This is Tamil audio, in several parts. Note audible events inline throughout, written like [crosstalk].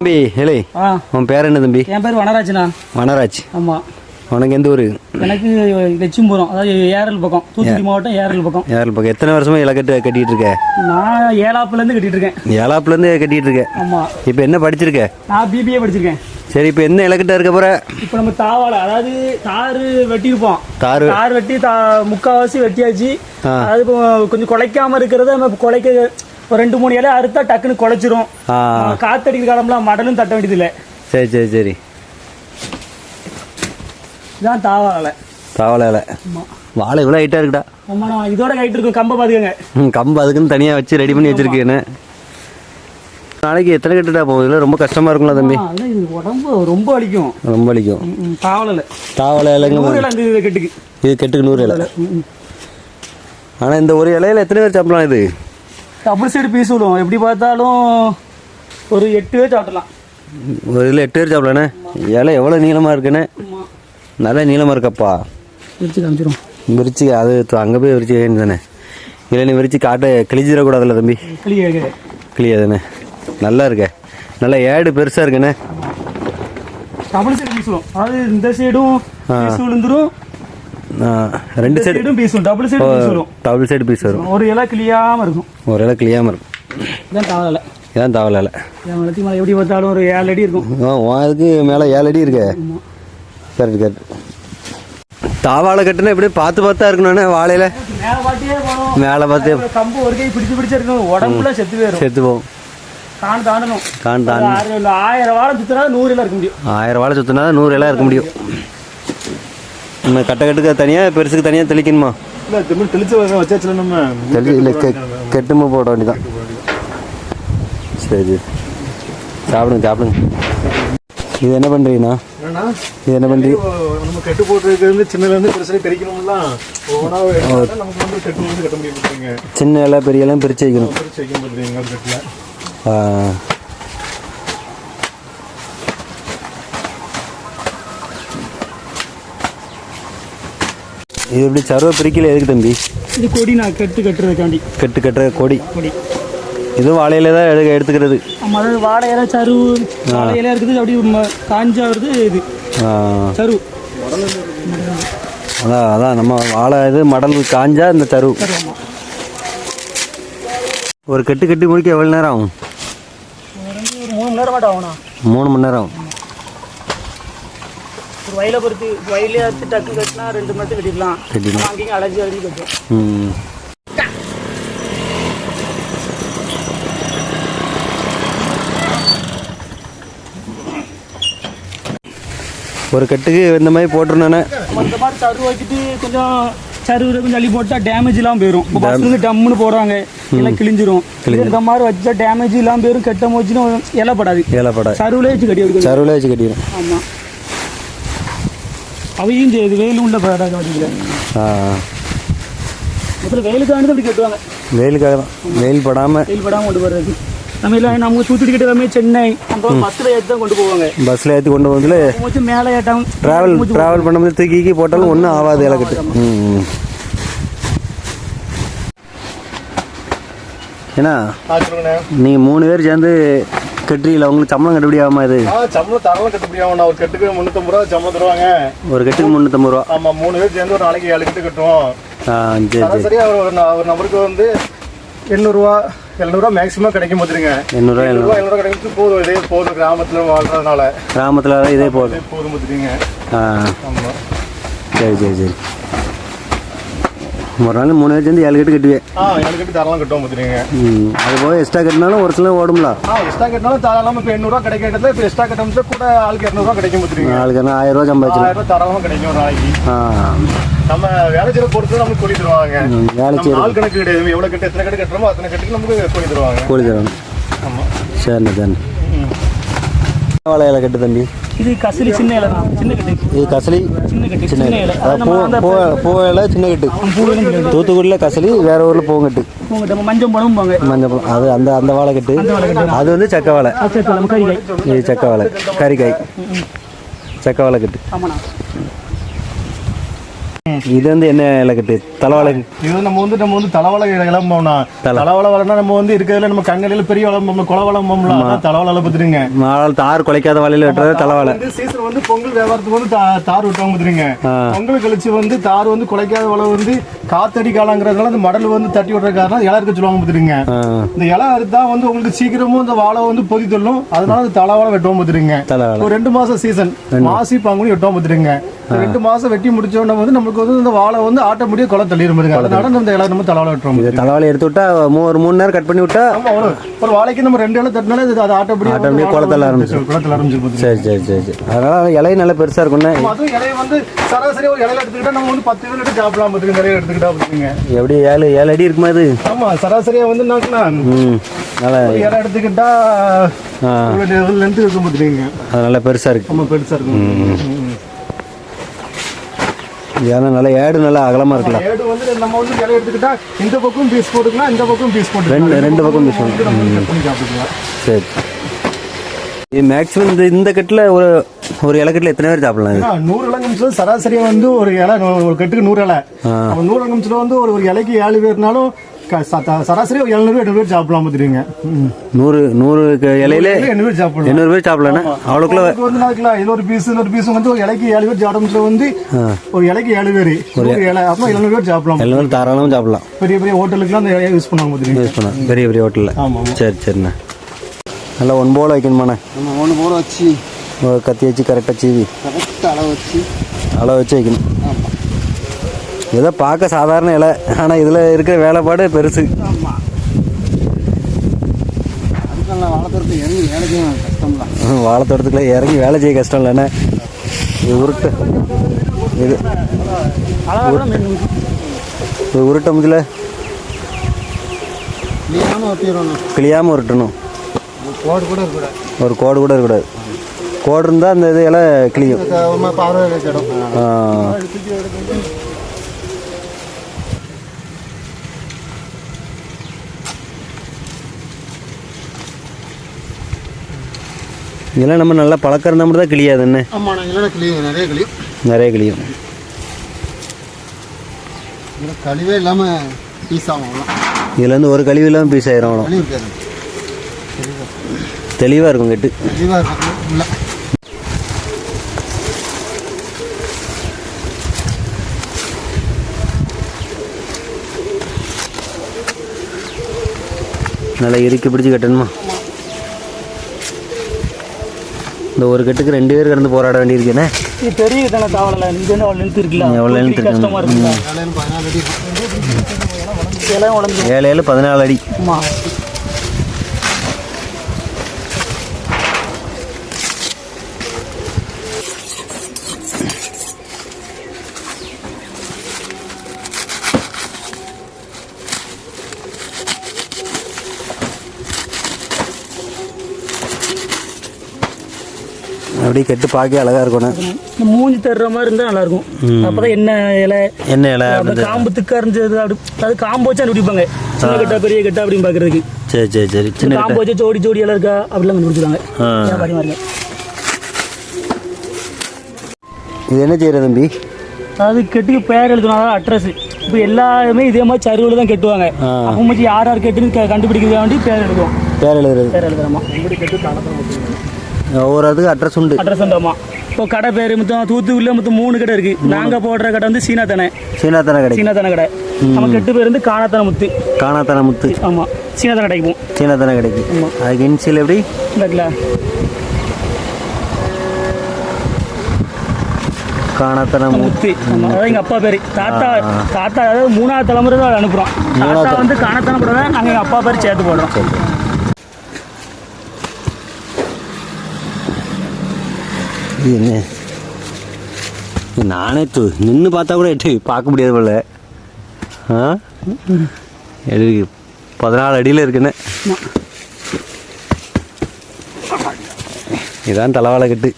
தம்பி ஹேலே உன் பேர் என்ன தம்பி? என் பேர் வனராஜனா வனராஜ். ஆமாம் உனக்கு எந்த ஊர்? எனக்கு லட்சும்புரம் அதாவது ஏரல் பக்கம் தூத்துக்குடி மாவட்டம் ஏரல் பக்கம். யார் பக்கம். எத்தனை வருஷமா இலக்கட்டு கட்டிட்டு இருக்க? நான் ஏழாப்புலேருந்து கட்டிட்டு இருக்கேன் ஏழாப்புலேருந்து கட்டிட்டு இருக்க. ஆமாம் இப்போ என்ன படிச்சிருக்க? நான் பிபிஏ படிச்சிருக்கேன். சரி இப்போ என்ன இலக்கட்டா இருக்க போற? இப்போ நம்ம தாவாலை அதாவது தாறு வெட்டியிருப்போம் தாறு. தார் வெட்டி தா முக்கால்வாசி வெட்டியாச்சு. அதாவது இப்போ கொஞ்சம் குலைக்காம இருக்கிறத நம்ம இப்போ குலைக்க ஒரு ரெண்டு மூணு இலை அறுத்தா டக்குன்னு குலைச்சிரும் காத்தடிக்கிற காலம்லாம் மடலும் தட்ட வேண்டியதில்லை. சரி சரி சரி. இதுதான் தாவாலை தவளை இலை. ஆமாம் வாழை இவ்வளோ ஹைட்டாக இருக்குடா. நான் இதோட கைட்டு இருக்கும் கம்பை பார்த்துக்கோங்க ம், கம்பு அதுக்குன்னு தனியாக வச்சு ரெடி பண்ணி வச்சிருக்கேன்னு. நாளைக்கு எத்தனை கட்டுடா போகுது? இல்லை ரொம்ப கஷ்டமாக இருக்கும்ல தம்பி. உடம்பு ரொம்ப வலிக்கும். ரொம்ப வலிக்கும். தாவலை தாவளை இலைங்க இலை கெட்டுக்கு. இது கெட்டுக்கு நூறு இலை. ஆனால் இந்த ஒரு இலையில எத்தனை பேர் சாப்பிடலாம் இது? டபுள் சைடு பீஸ் விடுவோம் எப்படி பார்த்தாலும் ஒரு எட்டு பேர் சாப்பிடலாம். ஒரு இதில் எட்டு பேர் சாப்பிடலாண்ணே இலை எவ்வளோ நீளமாக இருக்குண்ணே நல்லா நீளமாக இருக்கப்பா. பிரித்து காமிச்சிரும் விரிச்சு அது அங்கே போய் விரிச்சு தானே இல்லை நீ விரிச்சு காட்ட கிழிச்சிடக்கூடாதுல்ல தம்பி? கிளியாதானே நல்லா இருக்க. நல்லா ஏடு பெருசாக இருக்குண்ணே டபுள் சைடு பீஸ் விடும் அதாவது இந்த சைடும் ஆ, ரெண்டு சைடு சைடும் பீஸ் விடும் டபுள் சைடு பீஸ் விடும் டபுள் சைடு பீஸ் வரும். ஒரு இலை கிளியாம இருக்கும். ஒரு இலை கிளியாமல் இருக்கும். இதான் தாவலை. இதான் தாவலை இலை மலை எப்படி பார்த்தாலும் ஒரு ஏழு அடி இருக்கும். இதுக்கு மேலே ஏழு அடி இருக்க. Correct correct. தாவாழை கட்டுனா இப்படியே பார்த்து பார்த்தா இருக்கணும்ண்ணே வாழையில? மேலே பார்த்து கம்பு ஒரு கை பிடிச்சு பிடிச்சு இருக்கணும். உடம்புல செத்து போயிடும் செத்து போகும். தான் தாண்டணும். தான் ஆறு ஆயிரம் வாரம் சுத்தினா நூறு இலை இருக்க முடியும். ஆயிரம் வாழை சுற்றினா நூறு இலை இருக்க முடியும். நம்ம கட்ட கட்டுக்கு தனியாக பெருசுக்கு தனியாக தெளிக்கணுமா? இல்ல திரும்ப தெளிச்சு வச்சாச்சுல நம்ம தெளி இல்லை கெ கெட்டுமா போட வேண்டியதான் சரி சாப்பிடுங்க சாப்பிடுங்க. இது என்ன பண்ணுறீங்கண்ணா இது என்ன பண்ணுறீங்க நம்ம கட்டு போட்டுருக்கிறது இருந்து சின்னல இருந்து பெருசாக எடுத்தா நமக்கு வந்து கட்டு வந்து கட்ட முடியும் சின்ன இலை பெரிய இலை பிரித்து வைக்கணும். பிரிச்சு வைக்கும் பாத்தீங்க ஒரு கட்டில். இது எப்படி சர்வ பிரிக்கல எதுக்கு தம்பி? இது கொடி நான் கட்டு கட்டுறதுக்காண்டி. கட்டு கட்டுற கொடி. கொடி. இதுவும் வாழையில தான் எடுக்க எடுத்துக்கிறது. ஆமாம் அதாவது வாழை இலை சருவு வாழை இலை இருக்குது அப்படி காஞ்சா வருது இது. சருவு அதான் அதான் நம்ம வாழை இது மடல் காஞ்சா இந்த சருவு ஒரு கட்டு கட்டி முடிக்க எவ்வளோ நேரம் ஆகும்? மூணு மணி நேரம் மட்டும் ஆகும்ண்ணா. மூணு மணி நேரம் ஆகும். வயலை பொறுத்து வயலே அறுத்து டக்கு கட்டினா ரெண்டு மணி நேரத்துக்கு கட்டிடலாம் கட்டிடலாம். அங்கேயும் அலைஞ்சி அலைஞ்சி கட்டும் ஒரு கட்டுக்கு இந்த மாதிரி போட்டுருந்தானே? நம்ம இந்த மாதிரி சருவு வச்சுட்டு கொஞ்சம் சருவு கொஞ்சம் அள்ளி போட்டால் டேமேஜ் இல்லாமல் போயிடும் இப்போ பஸ்ஸுங்க டம்முன்னு போடுறாங்க. எல்லாம் கிழிஞ்சிரும். இந்த மாதிரி வச்சா டேமேஜ் இல்லாமல் போயிடும் கெட்ட போச்சுன்னு இலப்படாது ஏலப்பட சருவுலே வச்சு கட்டி சருவில் வச்சு கட்டிடும். ஆமாம் அவையும் செய்யுது வெயில் உள்ள ஆ. முதல்ல வெயிலுக்கானது அப்படி கட்டுவாங்க. வெயிலுக்காக தான். வெயில் படாமல் வெயில் படாமல் கொண்டு போகிறது நம்ம எல்லாம் நமக்கு தூத்துக்குடி கிட்ட எல்லாமே சென்னை அந்த பஸ்ஸில் ஏற்றி தான் கொண்டு போவாங்க. பஸ்ஸில் ஏற்றி கொண்டு வந்து மூச்சு மேலே ஏட்டாம் ட்ராவல் ட்ராவல் பண்ணும்போது தூக்கி கீக்கி போட்டாலும் ஒன்றும் ஆகாது இலக்கட்டு. ஏன்னா நீங்கள் மூணு பேர் சேர்ந்து கட்டுறீங்களா உங்களுக்கு சம்பளம் கட்டுப்படி ஆகுமா இது சம்பளம் தரலாம் கட்ட முடியாமண்ணா ஒரு கட்டுக்கு முந்நூற்றம்பது ரூபா சம்பளம் தருவாங்க. ஒரு கட்டுக்கு முந்நூற்றம்பது ரூபா. ஆமா மூணு பேர் சேர்ந்து ஒரு நாளைக்கு ஏழு கட்டு கட்டுவோம். ஆ சரி சரி. ஒரு ஒரு நபருக்கு வந்து எண்ணூறுரூவா எழுநூறுவா மேக்ஸிமம் கிடைக்கும் போதுருங்க எண்ணூறுவா எழுநூறு எண்ணூறுவா எழுநூறுவா கிடைக்கிறது போதும் இதே போதும் கிராமத்துல வாழ்றதுனால. கிராமத்தில் இதே போதும் போதும் பார்த்துட்டீங்க ஆ. சரி சரி சரி. ஒரு நாள் மூணு பேர் சேர்ந்து ஏழு கட்டு கட்டுவேன். ஆ ஏழு கட்டு தரலாம் கட்டுவோம் பார்த்துட்டீங்க ம் அது போக எக்ஸ்ட்ரா கட்டினாலும் ஒரு சில ஓடும்ல. ஆ எக்ஸ்ட்ரா கட்டினாலும் தாராளமா இப்போ எண்ணூறுவா கிடைக்கிறதுல இப்போ எக்ஸ்ட்ரா கட்டணும்னா கூட ஆளுக்கு இரநூறுவா கிடைக்கும் பார்த்துட்டீங்க நாளைக்கு என்ன ஆயிரம் ரூபா சம்பாதிச்சிடும். ஆயிரம் ரூபாய் தாராளமா கிடைக்கும் ஒரு நாளைக்கு ஆ. நம்ம வேலை செய்யற பொறுத்து நமக்கு கூலி தருவாங்க. வேலை செய்யற நாள் கணக்கு கிடையாது. எவ்வளவு கட்டு எத்தனை கட்டு கட்டுறோமோ அத்தனை கட்டுக்கு நமக்கு கூலி தருவாங்க. கூலி தரணும் ஆமா. சரிண்ணே சரிண்ணே. வாழை இலை கட்டு தம்பி. இது கசிலி சின்ன இலை தான். சின்ன கட்டு. இது கசலி சின்ன கட்டு சின்ன இலை. பூ சின்ன கட்டு. தூத்துக்குடியில் கசலி வேற ஊரில் பூங்கட்டு. நம்ம மஞ்சள் பழம் போங்க. மஞ்சள் பழம். அது அந்த அந்த வாழை கட்டு அது வந்து சக்க வாழை. இது சக்க வாழை. கறிக்காய். சக்க வாழை. கட்டு ஆமாண்ணா. இது வந்து என்ன இலை கட்டு தலைவாழை இது நம்ம வந்து நம்ம வந்து தலவாழை இளம்போம்னா தலவாழை வளர்னா நம்ம வந்து இருக்கிறதுல நம்ம கண்ணில பெரிய வளம் கொலை வளம்போம்ல தலவாழை பத்துருங்க மாளால் தார் குலைக்காத வலையில் வெட்டுறது தலைவாழை சீசன் வந்து பொங்கல் வியாபாரத்துக்கு வந்து தார் விட்டவங்க பத்துருங்க பொங்கல் கழிச்சு வந்து தார் வந்து குலைக்காத வளம் வந்து காத்தடி காலங்கிறதுனால அந்த மடல் வந்து தட்டி விடுற காரணம் இலை இருக்க சொல்லுவாங்க பத்துருங்க ஆ, இந்த இலை அறுத்தா வந்து உங்களுக்கு சீக்கிரமும் இந்த வாழை வந்து பொதி தள்ளும். அதனால அந்த தலவாழை வெட்டுவோம் பத்துருங்க தலைவாழை ஒரு ரெண்டு மாசம் சீசன் மாசி பாங்குனி வெட்டுவோம் பத்துருங்க இந்த ரெண்டு மாசம் வெட்டி முடிச்ச உடனே வந்து நம்மளுக்கு வந்து இந்த வாழை வந்து ஆட்ட முடிய கொலை தள்ளிடும் பாருங்க அதனால நம்ம இந்த இலை நம்ம தலவாழை வெட்டுறோம் தலைவாழை எடுத்து விட்டா மூ- ஒரு மூணு நேரம் கட் பண்ணி விட்டா ஒரு வாழைக்கு நம்ம ரெண்டு இலை தட்டினாலே அது ஆட்டப்படி ஆட்டப்படியே குளத்தள்ள ஆரம்பிச்சிடும். குளத்தில் ஆரம்பிச்சிருப்போம் சரி சரி சரி சரி. அதனால இலை நல்லா பெருசாக இருக்கும்ண்ணே அதுவும் இலைய வந்து சராசரி ஒரு இலையில எடுத்துக்கிட்டா நம்ம வந்து பத்து எடுத்து சாப்பிடலாம் பார்த்துங்க நிறைய எடுத்துக்கிட்டா. எப்படி ஏழு ஏழு அடி இருக்குமா இது? ஆமா சராசரியா வந்து ம் நல்லா இலை எடுத்துக்கிட்டா அது நல்லா பெருசாக இருக்கு. பெருசா இருக்கும். ஏன்னா நல்லா ஏடு நல்லா அகலமாக இருக்குல்ல. ஏடு வந்து நம்ம வந்து இலை எடுத்துக்கிட்டா இந்த பக்கம் பீஸ் போட்டுக்கலாம் இந்த பக்கம் பீஸ் போட்டுக்கலாம். ரெண்டு ரெண்டு பக்கம் சாப்பிட்டுக்கலாம். சரி. மேக்ஸிமம் இந்த இந்த கட்டில் ஒரு ஒரு இலக்கட்டில் எத்தனை பேர் சாப்பிடலாம் நூறு இலங்கம்ஸ்ல சராசரியா வந்து ஒரு இலை ஒரு கட்டுக்கு நூறு இலை. நூறு இலங்கம்ஸ்ல வந்து ஒரு ஒரு இலைக்கு ஏழு பேர்னாலும் சராசரி ஒரு எழுநூறு எண்ணூறு பேர் சாப்பிடலாம் பார்த்துருங்க நூறு நூறு இலையில எண்ணூறு பேர் சாப்பிடலாம். எண்ணூறு பேர் சாப்பிடலாண்ணே அவ்வளோக்குள்ள வந்து நாளைக்கு இது ஒரு பீஸ் இன்னொரு பீஸ் வந்து ஒரு இலைக்கு ஏழு பேர் சாப்பிடம்ஸ்ல வந்து ஒரு இலைக்கு ஏழு பேர் ஒரு இலை அப்போ எழுநூறு பேர் சாப்பிடலாம். எல்லாரும் தாராளமாக சாப்பிடலாம். பெரிய பெரிய ஹோட்டலுக்குலாம் அந்த இலையை யூஸ் பண்ணுவாங்க பார்த்துருங்க யூஸ் பண்ணலாம். பெரிய பெரிய ஹோட்டலில். ஆமா ஆமா. சரி சரிண்ணே. நல்லா ஒன் போல் வைக்கணுமாண்ணே? நம்ம ஒன்று போல வச்சு. கத்தி வச்சு கரெக்டாக சீவி. கரெக்டாக அளவு வச்சு அளவு வச்சு வைக்கணும். ஏதோ பார்க்க சாதாரண இலை ஆனால் இதில் இருக்கிற வேலைப்பாடு பெருசு. அதுக்கெல்லாம் வளர்த்துறது இறங்கி வேலை செய்ய கஷ்டம்லாம் [laughs] வாழைத்தோட்டத்துக்குள்ள இறங்கி வேலை செய்ய கஷ்டம் இல்லைண்ணே இது உருட்டு. இது உருட்ட ஒட்டிடணும். கிளியாமல் உருட்டணும். கோடு கூட இருக்கக்கூடாது. ஒரு கோடு கூட இருக்கக்கூடாது. கோடு இருந்தால் அந்த இது இலை கிளியும். இதெல்லாம் நம்ம நல்லா பழக்கம் இருந்தால் மட்டும் தான் கிளியாது என்ன நிறைய கிளியும் நிறைய கிளியும் இதில் கழிவே இல்லாமல் பீஸ் ஆகும் இதுலேருந்து ஒரு கழிவு இல்லாமல் பீஸ் ஆயிரும் அவ்வளோ தெளிவாக இருக்கும் கெட்டு. தெளிவாக இருக்கும் நல்லா இறுக்கி பிடிச்சி கட்டணுமா? இந்த ஒரு கட்டுக்கு ரெண்டு பேர் கடந்து போராட வேண்டியிருக்கேனே பெரிய தானே தாவலை லென்த் இருக்குல்ல? எவ்வளோ இருக்கு? ஏழு ஏழு பதினாலு அடி. அப்படியே கெட்டு பார்க்க அழகாக இருக்கணும் மூஞ்சி தர்ற மாதிரி இருந்தா நல்லா இருக்கும் அப்பதான் என்ன இலை? என்ன இலை காம்பு திக்கா இருந்தது அப்படி அது காம்பு வச்சு கண்டுபிடிப்பாங்க. சின்ன கட்டா பெரிய கட்டா அப்படின்னு பாக்குறதுக்கு. சரி சரி சரி. சின்ன காம்பு வச்சு ஜோடி ஜோடி இலை இருக்கா? அப்படிலாம் மாதிரி. இது என்ன செய்யற தம்பி? அதாவது கெட்டுக்கு பேர் எழுதணும் அட்ரஸ் இப்போ எல்லாருமே இதே மாதிரி சருவில் தான் கெட்டுவாங்க. அப்போ யார் யார் கெட்டுன்னு க- கண்டுபிடிக்க வேண்டி பேர் எழுதுவோம். பேர் எழுதுறது. பேர் எழுதுறோமா? ஒவ்வொரு அதுக்கு அட்ரஸ் உண்டு. அட்ரஸ் உண்டாமா இப்போ கடை பேர் மொத்தம் தூத்துக்குடியில் மொத்தம் மூணு கடை இருக்கு. நாங்கள் போடுற கடை வந்து சீனாத்தானே. சீனாத்தான கடை. சீனாத்தான கடை. நம்ம கெட்டு பேர் வந்து காணாத்தான முத்து காணாத்தான முத்து ஆமாம் சீனாத்தான கடைக்கு போவோம். சீனாத்தான கடைக்கு. அதுக்கு இன்சியல் எப்படி? இருக்குல்ல காணாத்தான முத்து. அதான் எங்கள் அப்பா பேர். தாத்தா தாத்தா அதாவது மூணாவது தலைமுறை தான் அனுப்புகிறோம் தாத்தா வந்து காணாத்தான போடுறத நாங்கள் எங்கள் அப்பா பேர் சேர்த்து போடுறோம். என்ன? நானே தூ நின்று பார்த்தா கூட எட்டு பார்க்க முடியாது போல. ஆ? எடு பதினாலு அடியில் இருக்குன்னு. இதான் தலைவாழை கட்டு.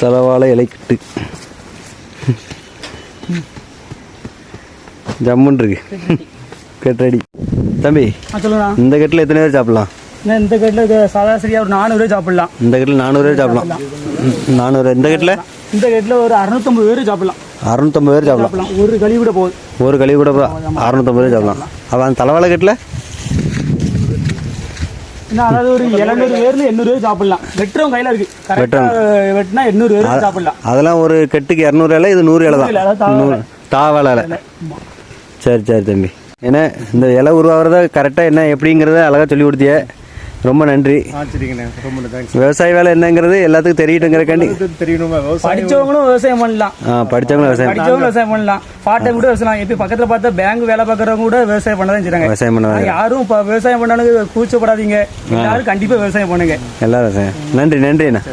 தலைவாழை இலைக்கட்டு. ஜம்முன் இருக்கு கெட்டடி. தம்பி இந்த கட்டில் எத்தனை பேர் சாப்பிடலாம்? இந்த கட்டில் சராசரியாக ஒரு நானூறு சாப்பிடலாம். இந்த கட்டில் நானூறு சாப்பிடலாம். ம், நானூறு இந்த கட்டில்? இந்த கட்டில் ஒரு அறுநூத்தம்பது பேர் சாப்பிடலாம். அறுநூத்தம்பது பேர் சாப்பிடலாம். சாப்பிடலாம். ஒரு கழி கூட போகுது ஒரு கழிவு கூட அறுநூத்தம்பது பேர் சாப்பிடலாம். அப்போ அந்த தலைவாழை கட்டில்? அதாவது ஒரு எழுநூறு பேர்ல எண்ணூறு பேர் சாப்பிடலாம். வெட்டுறவங்க கையில இருக்கு. கரெக்டாக வெட்டினா எண்ணூறு பேர் சாப்பிடலாம். அதெல்லாம் ஒரு கட்டுக்கு இரநூறு இலை இது நூறு இலை தான். தாவலை. இலை. சரி சரி தம்பி. ஏன்னா இந்த இலை உருவாகிறத கரெக்டாக என்ன எப்படிங்கிறத அழகாக சொல்லி கொடுத்திய. ரொம்ப நன்றி. விவசாய வேலை என்னங்கிறது எல்லாத்துக்கும் தெரியட்டுங்கிறக்காண்டி. தெரியணுமா படிச்சவங்களும் விவசாயம் பண்ணலாம். ஆ படித்தவங்களும் விவசாயம் படிச்சவங்க விவசாயம் பண்ணலாம். பார்ட் டைம் கூட விவசாயம் இப்போ பக்கத்துல பார்த்தா பேங்க் வேலை பார்க்குறவங்க கூட விவசாயம் பண்ண தான் செய்றாங்க. விவசாயம் பண்ண யாரும் இப்போ விவசாயம் பண்ணாலும் கூச்சப்படாதீங்க. எல்லாரும் கண்டிப்பா விவசாயம் பண்ணுங்க. எல்லாரும் விவசாயம். நன்றி நன்றி. அண்ணா